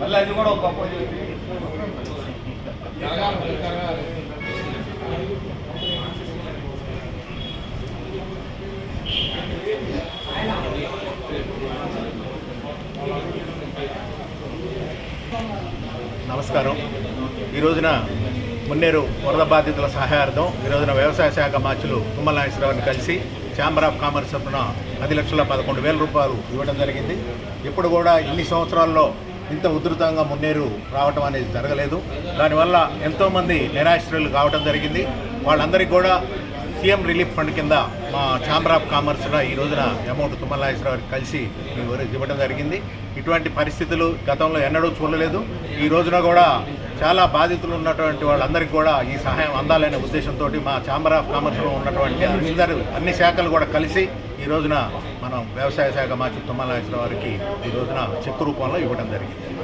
మళ్ళీ అది కూడా ఒక గొప్ప నమస్కారం. ఈ రోజున మున్నేరు వరద బాధితుల సహాయార్థం ఈ రోజున వ్యవసాయ శాఖ మార్చులు తుమ్మల నాగేశ్వరరావుని కలిసి ఛాంబర్ ఆఫ్ కామర్స్ తరఫున పది లక్షల పదకొండు వేల రూపాయలు ఇవ్వడం జరిగింది. ఇప్పుడు కూడా ఇన్ని సంవత్సరాల్లో ఇంత ఉధృతంగా మున్నేరు రావటం అనేది జరగలేదు. దానివల్ల ఎంతోమంది నిరాశ్రయులు కావడం జరిగింది. వాళ్ళందరికీ కూడా సీఎం రిలీఫ్ ఫండ్ కింద మా ఛాంబర్ ఆఫ్ కామర్స్లో ఈ రోజున అమౌంట్ తుమ్మల కలిసి ఇవ్వడం జరిగింది. ఇటువంటి పరిస్థితులు గతంలో ఎన్నడూ చూడలేదు. ఈ రోజున కూడా చాలా బాధితులు ఉన్నటువంటి వాళ్ళందరికీ కూడా ఈ సహాయం అందాలనే ఉద్దేశంతో మా ఛాంబర్ ఆఫ్ కామర్స్లో ఉన్నటువంటి అందరూ అన్ని శాఖలు కూడా కలిసి ఈ రోజున మనం వ్యవసాయ శాఖ మార్చి తుమ్మలాసిన వారికి ఈ రోజున చెక్కు రూపంలో ఇవ్వడం జరిగింది.